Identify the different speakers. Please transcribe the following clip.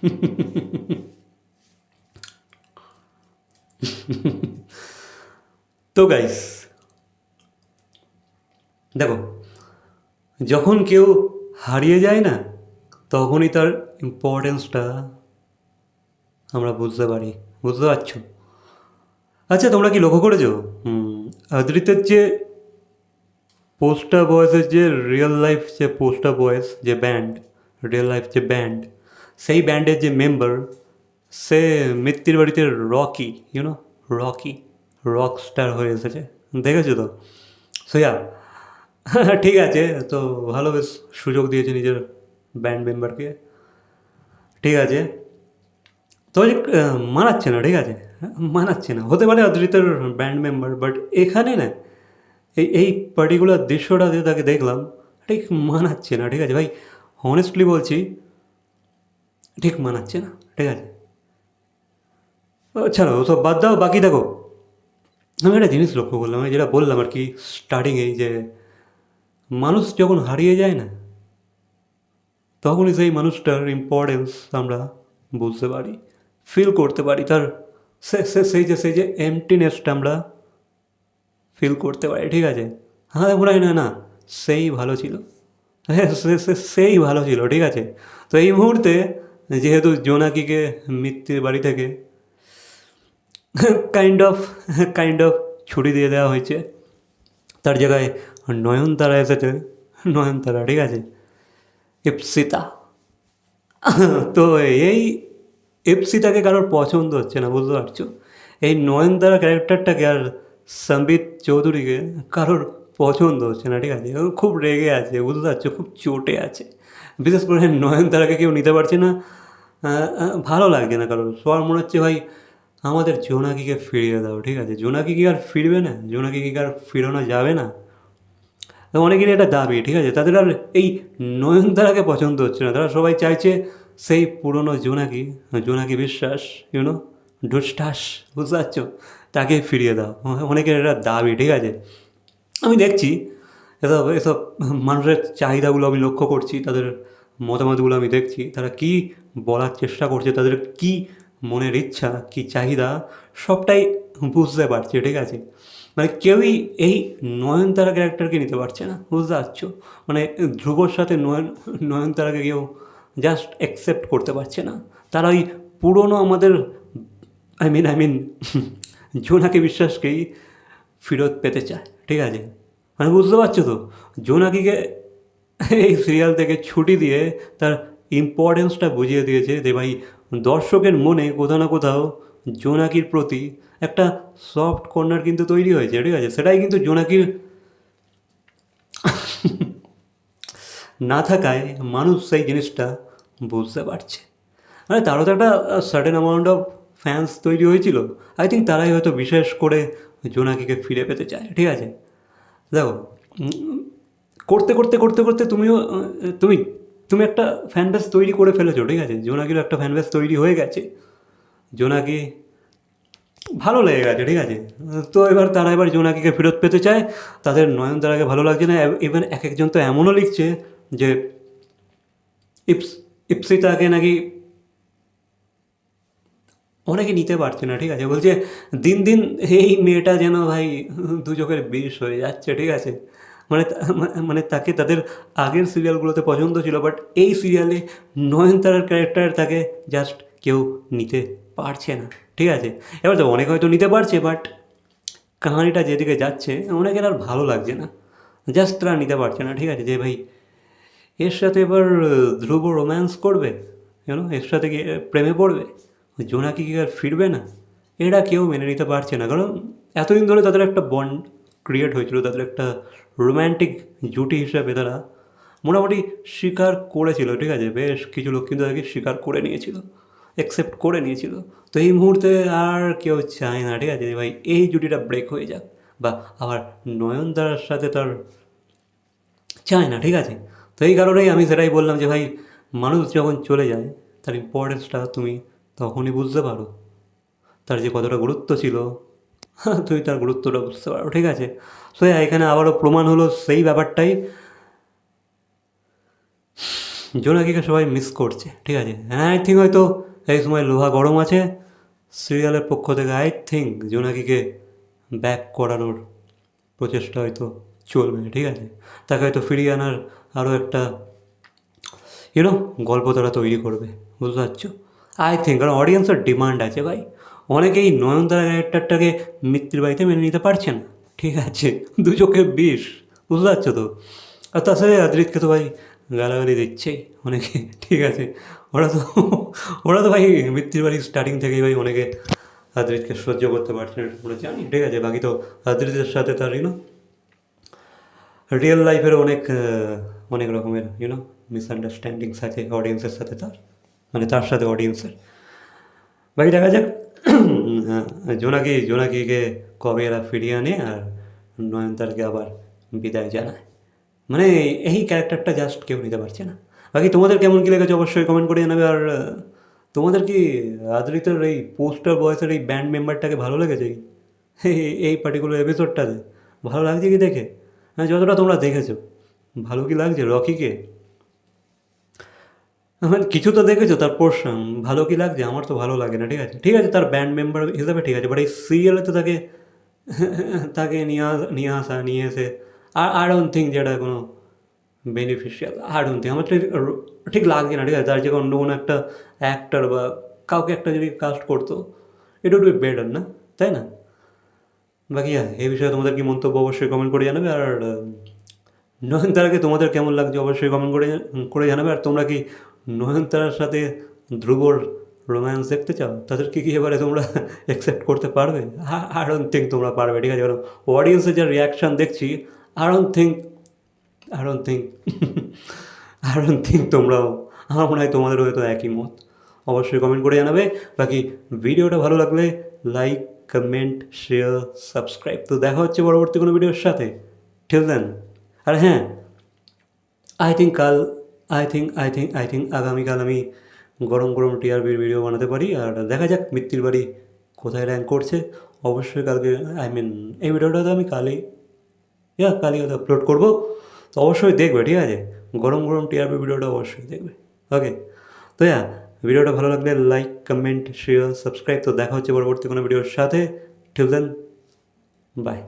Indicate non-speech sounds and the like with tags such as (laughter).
Speaker 1: (laughs) তো গাইস দেখো যখন কেউ হারিয়ে যায় না তখনই তার ইম্পর্টেন্সটা আমরা বুঝতে পারি। বুঝতে পারছ? আচ্ছা তোমরা কি লক্ষ্য করেছ? হুম, অদ্রিতের যে পোস্টার বয়েসের যে রিয়েল লাইফ যে পোস্টার বয়েস যে ব্যান্ড রিয়েল লাইফ যে ব্যান্ড সেই ব্যান্ডের যে মেম্বার সে মৃত্যুর বাড়িতে Rocky you know Rocky rock star হয়ে এসেছে। দেখেছ তো? সোয়া (laughs) ঠিক আছে, তো ভালো বেশ সুযোগ দিয়েছে নিজের ব্যান্ড মেম্বারকে ঠিক আছে, তো মানাচ্ছে না, ঠিক আছে মানাচ্ছে না। হতে পারে অদ্রিতের ব্যান্ড মেম্বার বাট এখানে না, এই এই পার্টিকুলার দৃশ্যটা যে তাকে দেখলাম, ঠিক মানাচ্ছে না, ঠিক আছে। ভাই হনেস্টলি বলছি ঠিক মানাচ্ছে না ঠিক আছে? ও, ছাড়ো ওসব বাদ দাও বাকি দেখো। আমি একটা জিনিস লক্ষ্য করলাম আমি যেটা বললাম আর কি স্টার্টিংয়েই যে মানুষ যখন হারিয়ে যায় না তখনই সেই মানুষটার ইম্পর্টেন্স আমরা বুঝতে পারি ফিল করতে পারি তার সে- সেই যে সেই যে এমটিনেসটা আমরা ফিল করতে পারি ঠিক আছে? হ্যাঁ হয় না না সেই ভালো ছিল। হ্যাঁ সেই ভালো ছিল ঠিক আছে? তো এই মুহূর্তে যেহেতু জোনাকিকে মৃত্যুর বাড়ি থেকে কাইন্ড অফ কাইন্ড অফ ছুটি দিয়ে দেওয়া হয়েছে। তার জায়গায় নয়নতারা এসেছে। নয়নতারা, ঠিক আছে? ইপসিতা। তো এই ইপসিতাকে কারোর পছন্দ হচ্ছে না, বুঝতে পারছ? এই নয়নতারা ক্যারেক্টারটাকে আর সম্বিত চৌধুরীকে কারোর পছন্দ হচ্ছে না, ঠিক আছে? খুব রেগে আছে, বুঝতে পারছ? খুব চোটে আছে। বিশেষ করে নয়নতারাকে কেউ নিতে পারছে না। ভালো লাগছে না কারণ সবার মনে হচ্ছে ভাই আমাদের জোনাকিকে ফিরিয়ে দাও, ঠিক আছে? জোনাকি কি আর ফিরবে না? জোনাকি কি আর ফিরানো যাবে না? তো অনেকেরই একটা দাবি, ঠিক আছে? তাদের আর এই নয়নতারাকে পছন্দ হচ্ছে না। তারা সবাই চাইছে সেই পুরনো জোনাকি জোনাকি বিশ্বাস ইউনো ডুস্টাস বুঝতে পারছ? তাকে ফিরিয়ে দাও। অনেকের একটা দাবি, ঠিক আছে? আমি দেখছি এসব এসব মানুষের চাহিদাগুলো আমি লক্ষ্য করছি, তাদের মতামতগুলো আমি দেখছি, তারা কি বলার চেষ্টা করছে, তাদের কি মনের ইচ্ছা, কি চাহিদা, সবটাই বুঝতে পারছে, ঠিক আছে? মানে কেউই এই নয়নতারা ক্যারেক্টারকে নিতে পারছে না, বুঝতে পারছ? মানে ধ্রুবর সাথে নয়ন, নয়নতারাকে কেউ জাস্ট অ্যাকসেপ্ট করতে পারছে না। তারা ওই পুরনো আমাদের আই মিন আই মিন জোনাকি বিশ্বাসকেই ফেরত পেতে চায়, ঠিক আছে? মানে বুঝতে পারছ তো? জোনাকিকে এই সিরিয়াল থেকে ছুটি দিয়ে তার ইম্পর্টেন্সটা বুঝিয়ে দিয়েছে যে ভাই, দর্শকের মনে কোথাও না কোথাও জোনাকির প্রতি একটা সফট কর্নার কিন্তু তৈরি হয়েছে, ঠিক আছে? সেটাই কিন্তু জোনাকির না থাকায় মানুষ সেই জিনিসটা বুঝতে পারছে। মানে তারও তো একটা সার্টেন অ্যামাউন্ট অফ ফ্যান্স তৈরি হয়েছিল। আই থিঙ্ক তারাই হয়তো বিশেষ করে জোনাকিকে ফিরে পেতে চায়, ঠিক আছে? দেখো, করতে করতে করতে করতে তুমিও তুমি তুমি একটা ফ্যান বেস তৈরি করে ফেলেছো, ঠিক আছে? জোনাকিরও একটা ফ্যান বেস তৈরি হয়ে গেছে। জোনাকি ভালো লেগে গেছে, ঠিক আছে? তো এবার তারা এবার জোনাকিকে ফেরত পেতে চায়। তাদের নয়নতারাকে ভালো লাগছে না। ইভেন এক একজন তো এমনও লিখছে যে, ইপস, ইপসিতাকে নাকি অনেকে নিতে পারছে না, ঠিক আছে? বলছে, দিন দিন এই মেয়েটা যেন ভাই দু চোখের বিষ হয়ে যাচ্ছে ঠিক আছে? মানে মানে তাকে তাদের আগের সিরিয়ালগুলোতে পছন্দ ছিল বাট এই সিরিয়ালে নয়নতারার ক্যারেক্টার তাকে জাস্ট কেউ নিতে পারছে না, ঠিক আছে? এবার তো অনেকে হয়তো নিতে পারছে বাট কাহানিটা যেদিকে যাচ্ছে, অনেকের আর ভালো লাগছে না। জাস্ট তারা নিতে পারছে না, ঠিক আছে? যে ভাই, এর সাথে এবার ধ্রুব রোম্যান্স করবে? কেন? এর সাথে কি প্রেমে পড়বে? জোনাকি কি আর ফিরবে না? এরা কেউ মেনে নিতে পারছে না। কারণ এতদিন ধরে তাদের একটা বন্ড ক্রিয়েট হয়েছিল, তাদের একটা রোম্যান্টিক জুটি হিসাবে তারা মোটামুটি স্বীকার করেছিল, ঠিক আছে? বেশ কিছু লোক কিন্তু তাদেরকে স্বীকার করে নিয়েছিল অ্যাকসেপ্ট করে নিয়েছিল। তো এই মুহূর্তে আর কেউ চায় না, ঠিক আছে? ভাই, এই জুটিটা ব্রেক হয়ে যাক বা আবার নয়নতারার সাথে তার চায় না, ঠিক আছে? তো এই কারণেই আমি সেটাই বললাম যে ভাই, মানুষ যখন চলে যায়, তার ইম্পর্টেন্সটা তুমি তখনই বুঝতে পারো। তার যে কতটা গুরুত্ব ছিল, (laughs) তুই তার গুরুত্বটা বুঝতে পারো, ঠিক আছে? সো এখানে আবারও প্রমাণ হলো সেই ব্যাপারটাই জোনাকিকে সবাই মিস করছে, ঠিক আছে? হ্যাঁ আই থিঙ্ক হয়তো এই সময় লোহা গরম আছে। সিরিয়ালের পক্ষ থেকে আই থিঙ্ক জোনাকিকে ব্যাক করানোর প্রচেষ্টা হয়তো চলবে, ঠিক আছে? তাকে হয়তো ফিরিয়ে আনার আরও একটা ইউনো গল্প তারা তৈরি করবে, বুঝতে পারছ? আই থিঙ্ক কারণ অডিয়েন্সের ডিমান্ড আছে ভাই। অনেকেই নয়নতারা ক্যারেক্টারটাকে মৃত্যুর বাড়িতে মেনে নিতে পারছে না। ঠিক আছে দু চোখে বিষ, বুঝতে পারছ তো? আর তার সাথে আদ্রিতকে তো ভাই গালাগালি দিচ্ছেই অনেকে, ঠিক আছে। ওরা তো ওরা তো ভাই মৃত্যুর বাড়ির স্টার্টিং থেকেই ভাই অনেকে আদৃতকে সহ্য করতে পারছে না আমরা জানি। ঠিক আছে, বাকি তো আদ্রিতের সাথে তার ইউনো রিয়েল লাইফের অনেক অনেক রকমের ইউনো মিসআন্ডারস্ট্যান্ডিংস আছে অডিয়েন্সের সাথে তার। মানে তার সাথে অডিয়েন্সের বাকি দেখা যাক। জোনাকি, জোনাকিকে কবে এরা ফিরিয়ে আনে আর নয়নতারকে আবার বিদায় জানায়। মানে এই ক্যারেক্টারটা জাস্ট কেউ নিতে পারছে না। বাকি তোমাদের কেমন কী লেগেছে অবশ্যই কমেন্ট করে জানাবে। আর তোমাদের কি আদরিতের এই পোস্টার বয়সের এই ব্যান্ড মেম্বারটাকে ভালো লেগেছে (laughs) এই- এই পার্টিকুলার এপিসোডটাতে ভালো লাগছে কি দেখে? হ্যাঁ যতটা তোমরা দেখেছ। ভালো কি লাগছে? রকিকে? মানে (laughs) কিছু তো দেখেছ তার পোর্শন ভালো কি লাগছে? আমার তো ভালো লাগে না ঠিক আছে? ঠিক আছে তার ব্যান্ড মেম্বার হিসাবে ঠিক আছে বাট এই সিরিয়ালে তো তাকে (laughs) তাকে নিয়ে নিয়ে আসা নিয়ে এসে আর আই ডোন্ট থিঙ্ক যেটা কোনো বেনিফিশিয়াল আই ডোন্ট থিঙ্ক আমার ঠিক ঠিক লাগছে না ঠিক আছে? তার যে অন্য কোনো একটা অ্যাক্টার বা কাউকে একটা যদি কাস্ট করতো এটা উড বি বেটার না? তাই না? বাকি হ্যাঁ এই বিষয়ে তোমাদের কি মন্তব্য অবশ্যই কমেন্ট করে জানাবে আর আহ, নয়নতারাকে তোমাদের কেমন লাগছে অবশ্যই কমেন্ট করে করে জানাবে আর তোমরা কি নয়নতারার সাথে ধ্রুবর রোম্যান্স দেখতে চাও? তাদেরকে কি এবারে তোমরা (laughs) অ্যাকসেপ্ট করতে পারবে? আই ডোন্ট থিঙ্ক তোমরা পারবে, ঠিক আছে? কারণ অডিয়েন্সের যে রিয়াকশান দেখছি I don't think I don't think I don't think তোমরাও, আমার মনে হয় তোমাদেরও হয়তো একই মত। অবশ্যই কমেন্ট করে জানাবে। বাকি ভিডিওটা ভালো লাগলে লাইক কমেন্ট শেয়ার সাবস্ক্রাইব তো দেখা হচ্ছে পরবর্তী কোনো ভিডিওর সাথে। ঠিক দেন আর হ্যাঁ আই থিঙ্ক কাল I think I think I think আগামীকাল আমি গরম গরম টিআরবির ভিডিও বানাতে পারি। আর দেখা যাক মৃত্যুর বাড়ি কোথায় র্যাঙ্ক করছে। অবশ্যই কালকে আই মিন এই ভিডিওটা তো আমি কালই, ইয়া, কালই হয়তো আপলোড করব। তো অবশ্যই দেখবে, ঠিক আছে? গরম গরম টিআরপি ভিডিওটা অবশ্যই দেখবে। ওকে তো হ্যাঁ ভিডিওটা ভালো লাগলে লাইক কমেন্ট শেয়ার সাবস্ক্রাইব তো দেখা হচ্ছে পরবর্তী কোনো ভিডিওর সাথে। ঠিক দেন বাই